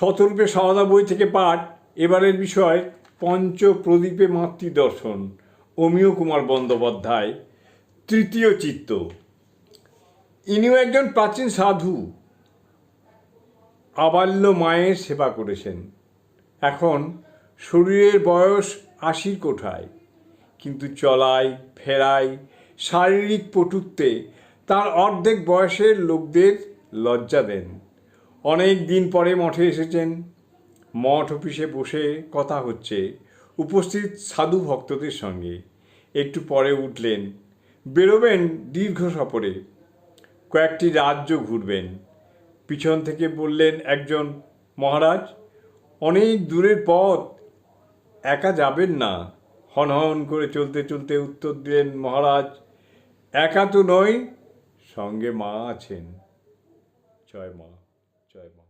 শতরূপে সারদা বই থেকে পাঠ। এবারের বিষয় পঞ্চ প্রদীপে মাতৃদর্শন, অমিয় কুমার বন্দ্যোপাধ্যায়, তৃতীয় চিত্ত। ইনিও একজন প্রাচীন সাধু। আবাল্য মায়ের সেবা করেছেন। এখন শরীরের বয়স আশির কোঠায়। কিন্তু চলায়, ফেরায়, শারীরিক পটুত্বে তার অর্ধেক বয়সের লোকদের লজ্জা দেন। অনেক দিন পরে মঠে এসেছেন। মঠ অফিসে বসে কথা হচ্ছে উপস্থিত সাধু ভক্তদের সঙ্গে। একটু পরে উঠলেন। বেরোবেন দীর্ঘ সফরে। কয়েকটি রাজ্য ঘুরবেন। পিছন থেকে বললেন একজন, মহারাজ, অনেক দূরের পথ। একা যাবেন না। হনহন করে চলতে চলতে উত্তর দিলেন, মহারাজ, একা তো নয় সঙ্গে মা আছেন। জয় মা। জয় মা